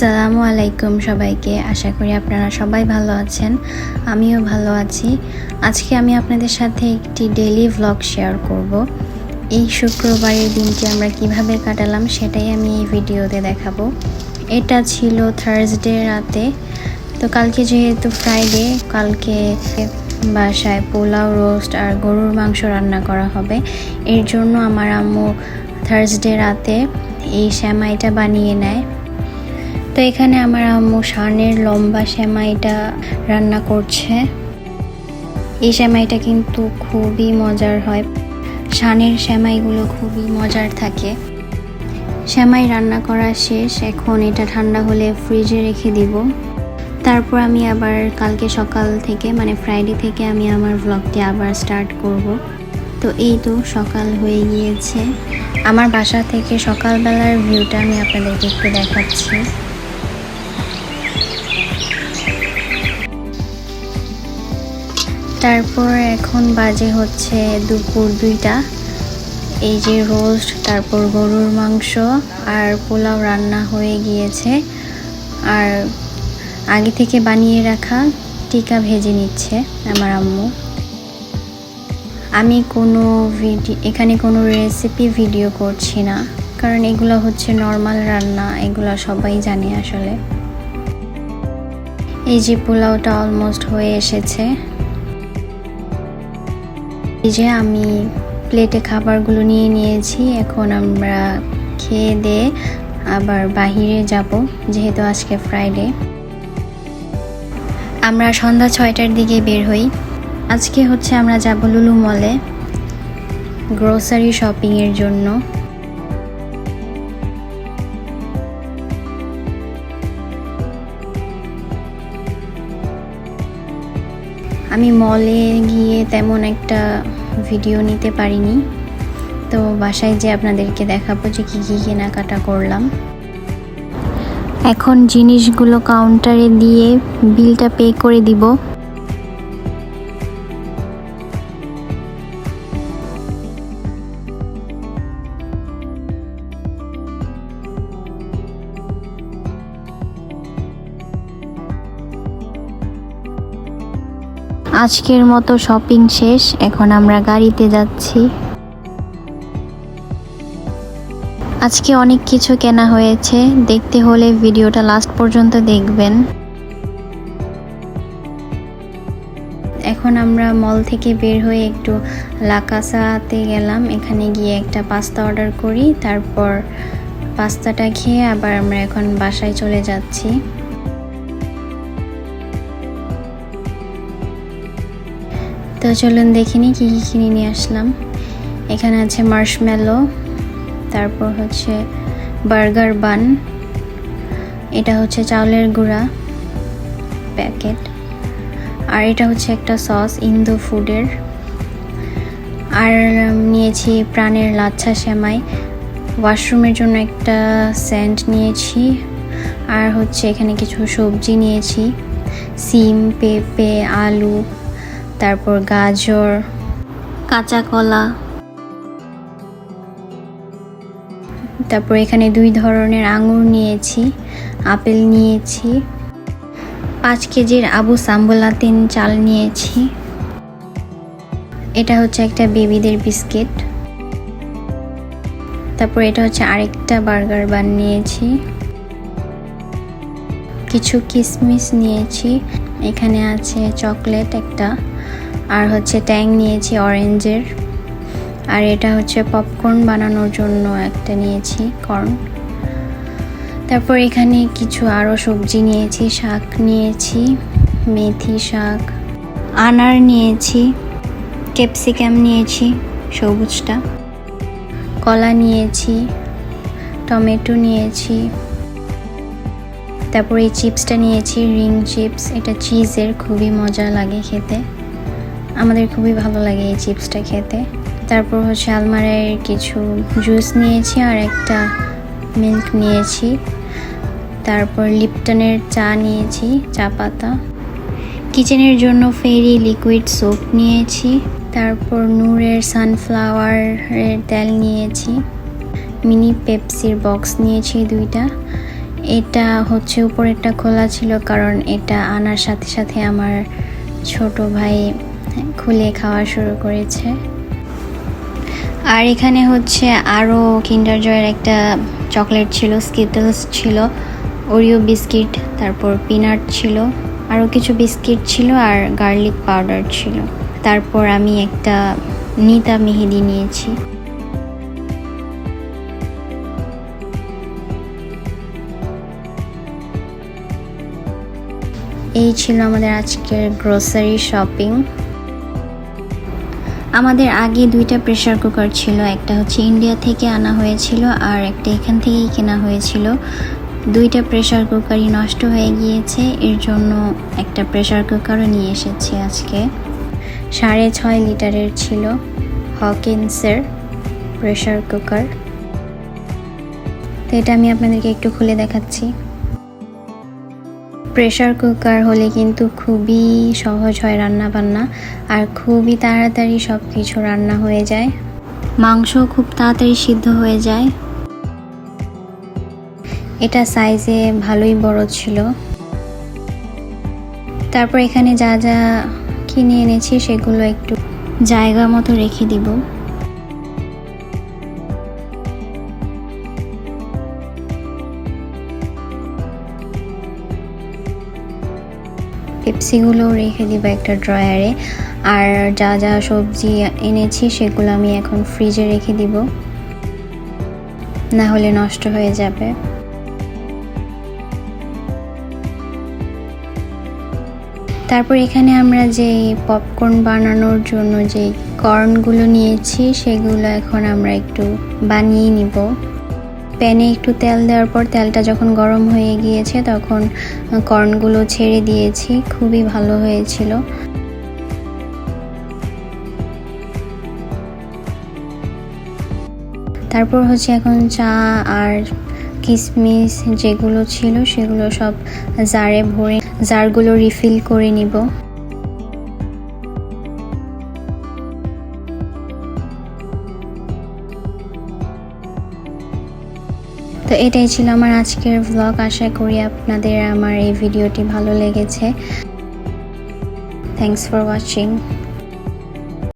আসসালামু আলাইকুম সবাইকে। আশা করি আপনারা সবাই ভালো আছেন। আমিও ভালো আছি। আজকে আমি আপনাদের সাথে একটি ডেইলি ভ্লগ শেয়ার করব। এই শুক্রবারের দিনটি আমরা কীভাবে কাটালাম সেটাই আমি এই ভিডিওতে দেখাবো। এটা ছিল থার্সডে রাতে। তো কালকে যেহেতু ফ্রাইডে কালকে বাসায় পোলাও রোস্ট আর গরুর মাংস রান্না করা হবে। এর জন্য আমার আম্মু থার্সডে রাতে এই শ্যামাইটা বানিয়ে নেয়। তো এখানে আমার আম্মু শানের লম্বা সেমাইটা রান্না করছে। এই সেমাইটা কিন্তু খুবই মজার হয়। শানের সেমাইগুলো খুবই মজার থাকে। সেমাই রান্না করা শেষ, এখন এটা ঠান্ডা হলে ফ্রিজে রেখে দিব। তারপর আমি আবার কালকে সকাল থেকে মানে ফ্রাইডে থেকে আমি আমার ব্লগটি আবার স্টার্ট করব। তো এই তো সকাল হয়ে গিয়েছে। আমার বাসা থেকে সকালবেলার ভিউটা আমি আপনাদেরকে একটু দেখাচ্ছি। তারপর এখন বাজে হচ্ছে দুপুর দুইটা। এই যে রোস্ট তারপর গরুর মাংস আর পোলাও রান্না হয়ে গিয়েছে। আর আগে থেকে বানিয়ে রাখা টিকা ভেজে নিচ্ছে আমার আম্মু। আমি কোনো ভিডিও এখানে কোনো রেসিপি ভিডিও করছি না, কারণ এগুলো হচ্ছে নর্মাল রান্না, এগুলো সবাই জানে আসলে। এই যে পোলাওটা অলমোস্ট হয়ে এসেছে। এই যে আমি প্লেটে খাবারগুলো নিয়ে নিয়েছি, এখন আমরা খেয়ে দিয়ে আবার বাহিরে যাব, যেহেতু আজকে ফ্রাইডে আমরা সন্ধ্যা ছয়টার দিকে বের হই। আজকে হচ্ছে আমরা যাব লুলু মলে গ্রোসারি শপিংয়ের জন্য। আমি মলে গিয়ে তেমন একটা ভিডিও নিতে পারিনি। তো বাসায় যে আপনাদেরকে দেখাবো যে কী কী কেনাকাটা করলাম। এখন জিনিসগুলো কাউন্টারে দিয়ে বিলটা পে করে দিব। আজকের মতো শপিং শেষ, এখন আমরা গাড়িতে যাচ্ছি। আজকে অনেক কিছু কেনা হয়েছে, দেখতে হলে ভিডিওটা লাস্ট পর্যন্ত দেখবেন। এখন আমরা মল থেকে বের হয়ে একটু লাকাসাতে গেলাম, এখানে গিয়ে একটা পাস্তা অর্ডার করি, তারপর পাস্তাটা খেয়ে আবার আমরা এখন বাসায় চলে যাচ্ছি। তো চলুন দেখিনি কি কী কিনে নিয়ে আসলাম। এখানে আছে মার্শমেলো তারপর হচ্ছে বার্গার বান এটা হচ্ছে চাউলের গুঁড়া প্যাকেট আর এটা হচ্ছে একটা সস ইন্দো ফুডের আর নিয়েছি প্রাণের লাচ্ছা সেমাই। ওয়াশরুমের জন্য একটা স্যান্ড নিয়েছি, আর হচ্ছে এখানে কিছু সবজি নিয়েছি, সিম, পেঁপে, আলু তারপর গাজর, কাঁচা কলা। তারপর এখানে দুই ধরনের আঙুর নিয়েছি, আপেল নিয়েছি, পাঁচ কেজির আবু সাম্বলাতিন চাল নিয়েছি। এটা হচ্ছে একটা বেবিদের বিস্কিট। তারপর এটা হচ্ছে আরেকটা বার্গার বান নিয়েছি। কিছু কিশমিশ নিয়েছি। এখানে আছে চকলেট একটা। আর হচ্ছে ট্যাং নিয়েছি অরেঞ্জের। আর এটা হচ্ছে পপকর্ন বানানোর জন্য একটা নিয়েছি কর্ন। তারপর এখানে কিছু আরও সবজি নিয়েছি, শাক নিয়েছি, মেথি শাক, আনার নিয়েছি, ক্যাপসিকাম নিয়েছি, সবুজটা, কলা নিয়েছি, টমেটো নিয়েছি। তারপর এই চিপসটা নিয়েছি, রিং চিপস, এটা চিজের, খুবই মজা লাগে খেতে। আমাদের খুবই ভালো লাগে এই চিপসটা খেতে। তারপর হচ্ছে আলমারের কিছু জুস নিয়েছি আর একটা মিল্ক নিয়েছি। তারপর লিপটনের চা নিয়েছি, চা পাতা। কিচেনের জন্য ফেরি লিকুইড সোপ নিয়েছি। তারপর নূরের সানফ্লাওয়ারের তেল নিয়েছি। মিনি পেপসির বক্স নিয়েছি দুইটা। এটা হচ্ছে উপরেরটা খোলা ছিল কারণ এটা আনার সাথে সাথে আমার ছোট ভাই খুলে খাওয়া শুরু করেছে। আর এখানে হচ্ছে আরও কিন্ডার জয়ের একটা চকলেট ছিল স্কিটলস ছিল ওরিও বিস্কিট তারপর পিনাট ছিল আরও কিছু বিস্কিট ছিল আর গার্লিক পাউডার ছিল। তারপর আমি একটা নিতা মেহেদি নিয়েছি। এই ছিল আমাদের আজকের গ্রোসারি শপিং আমাদের আগে দুইটা প্রেসার কুকার ছিল, একটা হচ্ছে ইন্ডিয়া থেকে আনা হয়েছিল আর একটা এখান থেকেই কেনা হয়েছিল। দুইটা প্রেসার কুকারই নষ্ট হয়ে গিয়েছে, এর জন্য একটা প্রেসার কুকারও নিয়ে এসেছি আজকে। সাড়ে ছয় লিটারের ছিল হকিন্সের প্রেশার কুকার তো এটা আমি আপনাদেরকে একটু খুলে দেখাচ্ছি। প্রেশার কুকার হলে কিন্তু খুবই সহজ হয় রান্না বান্না আর খুবই তাড়াতাড়ি সব কিছু রান্না হয়ে যায়। মাংস খুব তাড়াতাড়ি সিদ্ধ হয়ে যায়। এটা সাইজে ভালোই বড় ছিল। তারপর এখানে যা যা কিনে এনেছি সেগুলো একটু জায়গা মতো রেখে দিব। পেপসিগুলোও রেখে দিব একটা ড্রয়ারে। আর যা যা সবজি এনেছি সেগুলো আমি এখন ফ্রিজে রেখে দিব। না হলে নষ্ট হয়ে যাবে। তারপর এখানে আমরা যে পপকর্ন বানানোর জন্য যে কর্নগুলো নিয়েছি, সেগুলো এখন আমরা একটু বানিয়ে নিব। প্যানে একটু তেল দেওয়ার পর তেলটা যখন গরম হয়ে গিয়েছে, তখন কর্নগুলো ছেড়ে দিয়েছি। খুবই ভালো হয়েছিল। তারপর হচ্ছে এখন চা আর কিশমিশ যেগুলো ছিল, সেগুলো সব জারে ভরে, জারগুলো রিফিল করে নিব। তো এটাই ছিল আমার আজকের ব্লগ আশা করি আপনাদের আমার এই ভিডিওটি ভালো লেগেছে। Thanks for watching